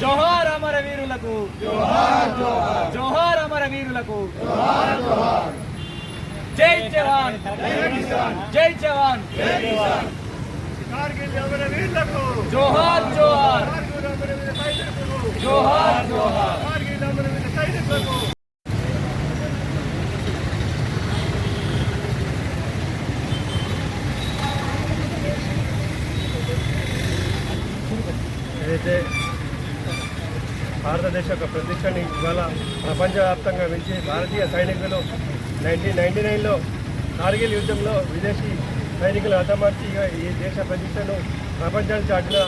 జోహార్ అమర వీరులకు. జోహార్ అమర వీరులకు. జై జవాన్. జై జవాన్. జోహార్ జోహార్ కార్గిల్ అమర వీర సైనికులకు జోహార్ జోహార్ కార్గిల్ అమర వీర సైనికులకు ఏదైతే భారతదేశ యొక్క ప్రతిష్టని ఇవాళ ప్రపంచవ్యాప్తంగా పెంచి భారతీయ సైనికులు నైన్టీన్ నైన్టీ నైన్లో కార్గిల్ యుద్ధంలో విదేశీ సైనికులు హతమార్చి ఈ దేశ ప్రతిష్టను ప్రపంచానికి చాటిన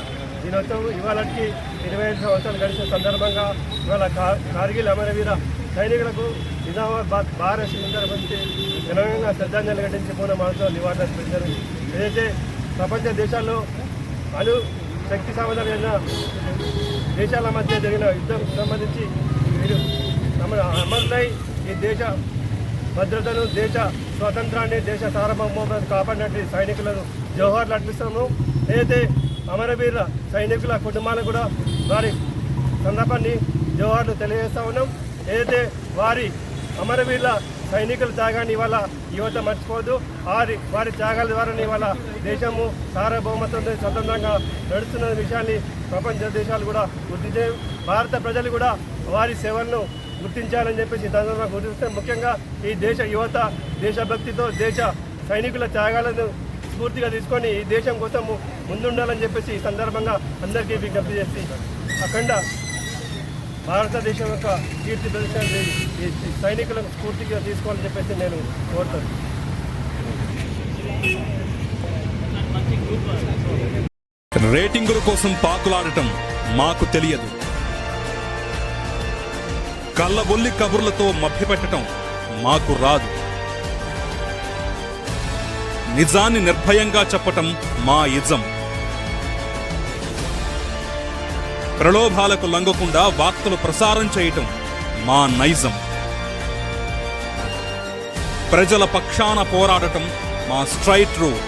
దినోత్సవం ఇవాళకి ఇరవై ఐదు సంవత్సరాలు గడిచిన సందర్భంగా ఇవాళ కా- కార్గిల్ అమరవీర సైనికులకు నిజామాబాద్ భారత్ సందర్భించి ఘనంగా శ్రద్ధాంజలి ఘటించి పూర్ణ మనసులో నివారణ అర్పించారు. ఏదైతే ప్రపంచ దేశాల్లో అను శక్తి సామర్థ్యాలు దేశాల మధ్య జరిగిన యుద్ధం సంబంధించి వీరు తమ అమరులై ఈ దేశ భద్రతను దేశ స్వాతంత్రాన్ని దేశ సార్వభౌమాన్ని కాపాడినట్టు సైనికులను జవహర్లు అర్పిస్తాము ఏదైతే అమరవీరుల సైనికుల కుటుంబాలకు కూడా వారి సందర్భాన్ని జోహార్లు తెలియజేస్తా ఉన్నాం. ఏదైతే వారి అమరవీరుల సైనికుల త్యాగాన్ని ఇవాళ యువత మర్చిపోదు. వారి వారి త్యాగాల ద్వారా ఇవాళ దేశము సార్వభౌమత్వంతో స్వతంత్రంగా నడుస్తున్న విషయాన్ని ప్రపంచ దేశాలు కూడా గుర్తించే భారత ప్రజలు కూడా వారి సేవలను గుర్తించాలని చెప్పేసి తదనంగా గుర్తిస్తే ముఖ్యంగా ఈ దేశ యువత దేశభక్తితో దేశ సైనికుల త్యాగాలను స్ఫూర్తిగా తీసుకొని ఈ దేశం కోసం ముందుండాలని చెప్పేసి ఈ సందర్భంగా అందరికీ విజ్ఞప్తి చేసి అఖండ భారతదేశం యొక్క కీర్తి ప్రదర్శన ఈ సైనికులకు స్ఫూర్తిగా తీసుకోవాలని చెప్పేసి నేను కోరుతాను. రేటింగుల కోసం పాకులాడటం మాకు తెలియదు. కళ్ళబొల్లి కబుర్లతో మభ్యపెట్టడం మాకు రాదు. నిజాన్ని నిర్భయంగా చెప్పటం మా ఇజం. ప్రలోభాలకు లొంగకుండా వార్తలు ప్రసారం చేయటం మా నైజం. ప్రజల పక్షాన పోరాడటం మా స్ట్రైట్ రూట్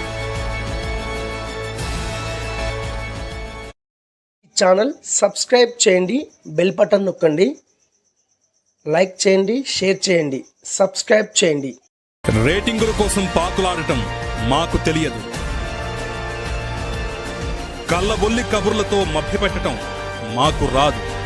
ఛానల్ సబ్స్క్రైబ్ చేయండి బెల్ బటన్ నొక్కండి లైక్ చేయండి షేర్ చేయండి సబ్స్క్రైబ్ చేయండి. రేటింగుల కోసం పాకులాడటం మాకు తెలియదు. కళ్ళబొల్లి కబుర్లతో మభ్యపెట్టటం మాకు రాదు.